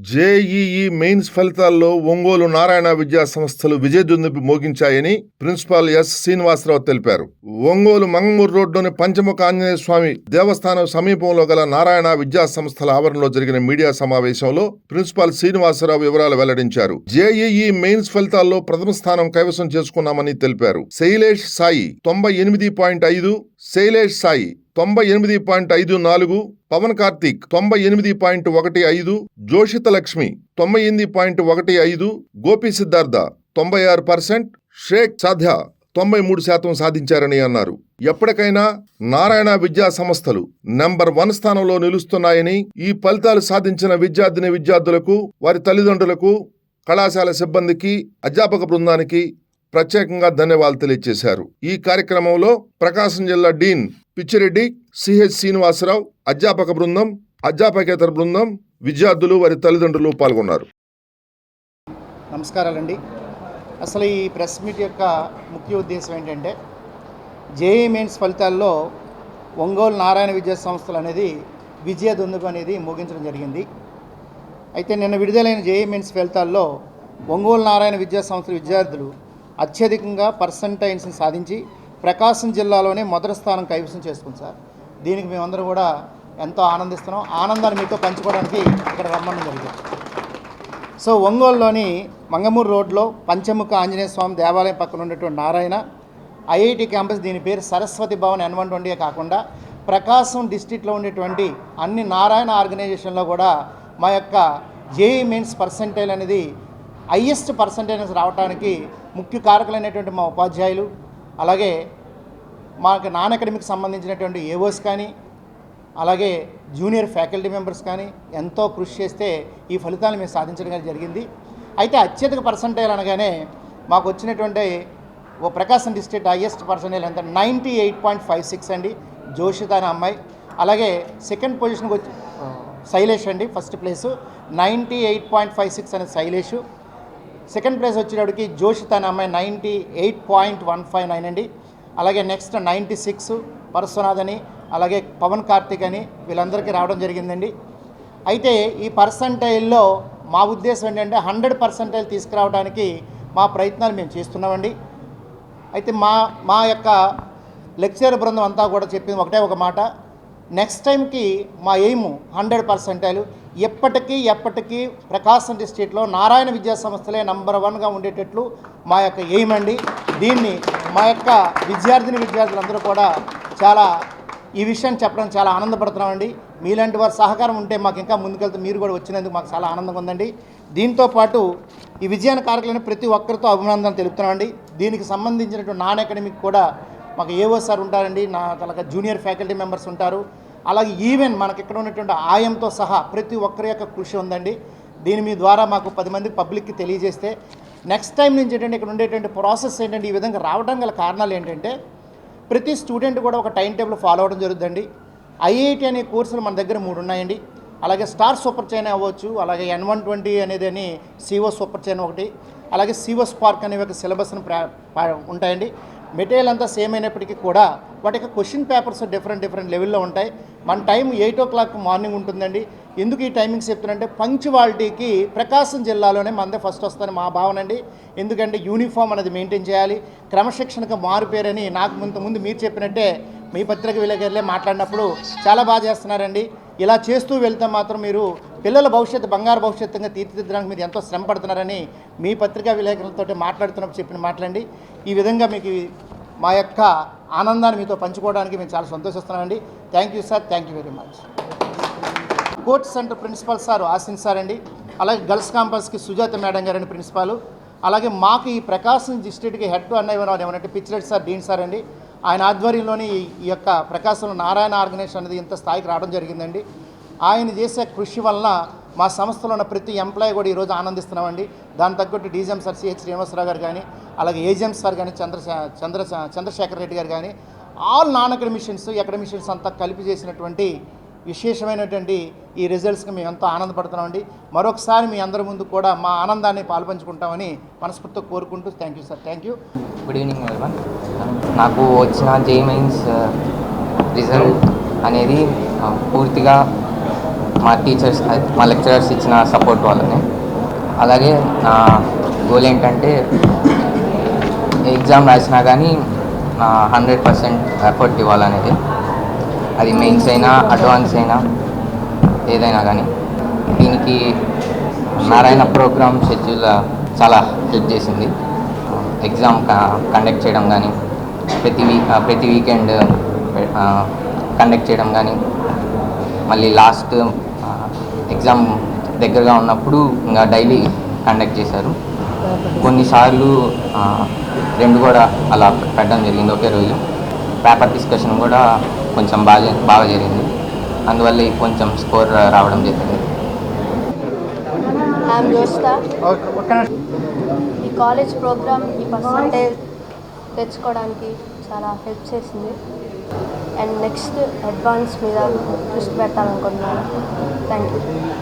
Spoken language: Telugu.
జేఈఈ మెయిన్స్ ఫలితాల్లో ఒంగోలు నారాయణ విద్యా సంస్థలు విజయదుందుపి మోగించాయని ప్రిన్సిపాల్ ఎస్ శ్రీనివాసరావు తెలిపారు. ఒంగోలు మంగమూరు రోడ్డులోని పంచముఖ ఆంజనేయ స్వామి దేవస్థానం సమీపంలో గల నారాయణ విద్యా సంస్థల ఆవరణలో జరిగిన మీడియా సమావేశంలో ప్రిన్సిపాల్ శ్రీనివాసరావు వివరాలు వెల్లడించారు. జేఈఈ మెయిన్స్ ఫలితాల్లో ప్రథమ స్థానం కైవసం చేసుకున్నామని తెలిపారు. శైలేష్ సాయి తొంభై ఎనిమిది పాయింట్ ఐదు శైలేష్ సాయి తొంభై ఎనిమిది పాయింట్ ఐదు నాలుగు పవన్ కార్తీక్ తొంభై ఎనిమిది పాయింట్ ఒకటి ఐదు జోషిత లక్ష్మి తొంభై ఎనిమిది పాయింట్ ఒకటి ఐదు గోపి సిద్ధార్థ తొంభై ఆరు పర్సెంట్ షేక్ సాధ్య తొంభై మూడు శాతం సాధించారని అన్నారు. ఎప్పటికైనా నారాయణ విద్యా సంస్థలు నెంబర్ వన్ స్థానంలో నిలుస్తున్నాయని ఈ ఫలితాలు సాధించిన విద్యార్థిని విద్యార్థులకు వారి తల్లిదండ్రులకు కళాశాల సిబ్బందికి అధ్యాపక బృందానికి ప్రత్యేకంగా ధన్యవాదాలు తెలియజేశారు. ఈ కార్యక్రమంలో ప్రకాశం జిల్లా డీన్ పిచ్చిరెడ్డి సిహెచ్ శ్రీనివాసరావు అధ్యాపక బృందం అధ్యాపకేతర బృందం విద్యార్థులు వారి తల్లిదండ్రులు పాల్గొన్నారు. నమస్కారాలండి. అసలు ఈ ప్రెస్ మీట్ యొక్క ముఖ్య ఉద్దేశం ఏంటంటే జేఈ మెయిన్స్ ఫలితాల్లో ఒంగోలు నారాయణ విద్యా సంస్థలు అనేది విజయ దొందుకు అనేది ముగించడం జరిగింది. అయితే నిన్న విడుదలైన జేఈ మెయిన్స్ ఫలితాల్లో ఒంగోలు నారాయణ విద్యా సంస్థల విద్యార్థులు అత్యధికంగా పర్సంటైన్స్ని సాధించి ప్రకాశం జిల్లాలోనే మొదటి స్థానం కైవసం చేసుకుంది సార్. దీనికి మేమందరం కూడా ఎంతో ఆనందిస్తున్నాం. ఆనందాన్ని మీతో పంచుకోవడానికి ఇక్కడ రమ్మని జరిగింది. సో ఒంగోలులోని మంగమూరు రోడ్లో పంచముఖ ఆంజనేయ స్వామి దేవాలయం పక్కన ఉన్నటువంటి నారాయణ ఐఐటి క్యాంపస్ దీని పేరు Saraswati Bhavan N one twenty కాకుండా ప్రకాశం డిస్టిక్లో ఉండేటువంటి అన్ని నారాయణ ఆర్గనైజేషన్లో కూడా మా యొక్క జేఈ మెయిన్స్ పర్సంటైల్ అనేది హయ్యెస్ట్ పర్సంటేజెస్ రావడానికి ముఖ్య కారకులైనటువంటి మా ఉపాధ్యాయులు అలాగే మాకు నాన్ అకాడమిక్ సంబంధించినటువంటి ఏవోస్ కానీ అలాగే జూనియర్ ఫ్యాకల్టీ మెంబర్స్ కానీ ఎంతో కృషి చేస్తే ఈ ఫలితాలు మేము సాధించడం కానీ జరిగింది. అయితే అత్యధిక పర్సంటేజ్ అనగానే మాకు వచ్చినటువంటి ఓ ప్రకాశం డిస్ట్రిక్ట్ హైయెస్ట్ పర్సంటేజ్ ఎంత? Ninety eight point five six అండి. జోషిత అనే అమ్మాయి. అలాగే సెకండ్ పొజిషన్కి వచ్చి శైలేష్ అండి first place ninety eight point five six అనే శైలేష్. సెకండ్ ప్లేస్ వచ్చేటప్పటికి జోషి అనే అమ్మాయి ninety eight point one five nine అండి. అలాగే నెక్స్ట్ నైంటీ సిక్స్ పరశునాథ్ అని అలాగే పవన్ కార్తిక్ అని వీళ్ళందరికీ రావడం జరిగిందండి. అయితే ఈ పర్సంటైల్లో మా ఉద్దేశం ఏంటంటే హండ్రెడ్ పర్సంటైల్ తీసుకురావడానికి మా ప్రయత్నాలు మేము చేస్తున్నామండి. అయితే మా మా యొక్క లెక్చర్ బృందం అంతా కూడా చెప్పింది ఒకటే ఒక మాట. నెక్స్ట్ టైంకి మా ఎయిమ్ హండ్రెడ్ పర్సెంటైల్ ఎప్పటికీ ఎప్పటికీ ప్రకాశం డిస్ట్రిక్ట్లో నారాయణ విద్యా సంస్థలే నంబర్ వన్గా ఉండేటట్లు మా యొక్క ఎయిమ్ అండి. దీన్ని మా యొక్క విద్యార్థిని విద్యార్థులందరూ కూడా చాలా ఈ విషయం చెప్పడం చాలా ఆనందపడుతున్నామండి మీలాంటి వారి సహకారం ఉంటే మాకు ఇంకా ముందుకెళ్తే మీరు కూడా వచ్చినందుకు మాకు చాలా ఆనందంగా ఉందండి. దీంతో పాటు ఈ విజయాన్ని కారకులైన ప్రతి ఒక్కరితో అభినందనలు తెలుపుతున్నామండి దీనికి సంబంధించినటువంటి నాన్ అకాడమిక్ కూడా మాకు ఏవో సార్ ఉంటారండి నా అలాగే జూనియర్ ఫ్యాకల్టీ మెంబర్స్ ఉంటారు. అలాగే ఈవెన్ మనకి ఇక్కడ ఉన్నటువంటి ఆయంతో సహా ప్రతి ఒక్కరి యొక్క కృషి ఉందండి. దీని మీ ద్వారా మాకు పది మంది పబ్లిక్కి తెలియజేస్తే నెక్స్ట్ టైం నుంచి ఏంటంటే ఇక్కడ ఉండేటువంటి ప్రాసెస్ ఏంటంటే ఈ విధంగా రావడం గల కారణాలు ఏంటంటే ప్రతి స్టూడెంట్ కూడా ఒక టైం టేబుల్ ఫాలో అవ్వడం జరుగుతుందండి. ఐఐటి అనే కోర్సులు మన దగ్గర మూడు ఉన్నాయండి. అలాగే స్టార్ సూపర్ చైన్ అవ్వచ్చు అలాగే ఎన్ వన్ ట్వంటీ అనేది అని సిఓ సూపర్ చైన్ ఒకటి అలాగే సిఓ స్పార్క్ అనే ఒక సిలబస్ను ఉంటాయండి. మెటీరియల్ అంతా సేమ్ అయినప్పటికీ కూడా వాటి యొక్క క్వశ్చన్ పేపర్స్ డిఫరెంట్ డిఫరెంట్ లెవెల్లో ఉంటాయి. మన time eight o'clock morning ఉంటుందండి. ఎందుకు ఈ టైమింగ్స్ చెప్తున్నానంటే పంక్చువాలిటీకి ప్రకాశం జిల్లాలోనే మనదే ఫస్ట్ వస్తుందని మా భావన అండి. ఎందుకంటే యూనిఫామ్ అనేది మెయింటైన్ చేయాలి. క్రమశిక్షణకు మారుపేరని నాకు ముందు ముందు మీరు చెప్పినట్టే మీ పత్రిక విలేకరులే మాట్లాడినప్పుడు చాలా బాగా చేస్తున్నారండి. ఇలా చేస్తూ వెళ్తే మాత్రం మీరు పిల్లల భవిష్యత్తు బంగారు భవిష్యత్తుగా తీర్చిదిద్దడానికి మీరు ఎంతో శ్రమ పడుతున్నారని మీ పత్రికా విలేకరులతో మాట్లాడుతున్నప్పుడు చెప్పిన మాటలండి. ఈ విధంగా మీకు మా యొక్క ఆనందాన్ని మీతో పంచుకోవడానికి మేము చాలా సంతోషిస్తున్నామండి. Thank you sir thank you very much court centre principal sir Asin sir అండి అలాగే గర్ల్స్ క్యాంపస్కి సుజాత మేడం గారండి ప్రిన్సిపాల్. అలాగే మాకు ఈ ప్రకాశం డిస్ట్రిక్ట్కి హెడ్ టు అన్నయ్య ఏమంటే పిచ్చిరెడ్డి సార్ డీన్ సార్ అండి ఆయన ఆధ్వర్యంలోని ఈ- ఈ యొక్క ప్రకాశంలో నారాయణ ఆర్గనైజేషన్ అనేది ఇంత స్థాయికి రావడం జరిగిందండి. ఆయన చేసే కృషి వలన మా సంస్థలో ఉన్న ప్రతి ఎంప్లాయీ కూడా ఈరోజు ఆనందిస్తున్నామండి. దాని తగ్గట్టు డీజీఎం సార్ సిహెచ్ శ్రీనివాసరావు గారు కానీ అలాగే ఏజిఎం సార్ కానీ చంద్ర చంద్ర చంద్రశేఖర్ రెడ్డి గారు కానీ ఆల్ నాన్ అకాడమిషియన్స్ అకాడమిషియన్స్ అంతా కలిపి చేసినటువంటి విశేషమైనటువంటి ఈ రిజల్ట్స్కి మేము ఎంతో ఆనందపడుతున్నామండి. మరొకసారి మీ అందరి ముందు కూడా మా ఆనందాన్ని పాల్పంచుకుంటామని మనస్ఫూర్తిగా కోరుకుంటూ thank you sir thank you good evening everyone నాకు వచ్చిన జే మెయిన్స్ రిజల్ట్ అనేది పూర్తిగా మా టీచర్స్ మా లెక్చరర్స్ ఇచ్చిన సపోర్ట్ వాళ్ళని. అలాగే నా గోల్ ఏంటంటే ఎగ్జామ్ రాసినా కానీ హండ్రెడ్ పర్సెంట్ ఎఫర్ట్ ఇవ్వాలనేది. అది మెయిన్స్ అయినా అడ్వాన్స్ అయినా ఏదైనా కానీ దీనికి నారాయణ ప్రోగ్రామ్ షెడ్యూల్ చాలా హెల్ప్ చేసింది. ఎగ్జామ్ కండక్ట్ చేయడం కానీ ప్రతి వీక్ ప్రతి వీకెండ్ కండక్ట్ చేయడం కానీ మళ్ళీ లాస్ట్ ఎగ్జామ్ దగ్గరగా ఉన్నప్పుడు ఇంకా డైలీ కండక్ట్ చేశారు. కొన్నిసార్లు రెండు కూడా అలా పెట్టడం జరిగింది ఒకే రోజు. పేపర్ డిస్కషన్ కూడా కొంచెం బాగా బాగా జరిగింది. అందువల్ల కొంచెం స్కోర్ రావడం జరిగింది. ఈ కాలేజ్ ప్రోగ్రామ్ ఈ పర్సంటేజ్ తెచ్చుకోవడానికి చాలా హెల్ప్ చేసింది. అండ్ నెక్స్ట్ అడ్వాన్స్ మీద దృష్టి పెట్టాలనుకుంటున్నాను. Thank you.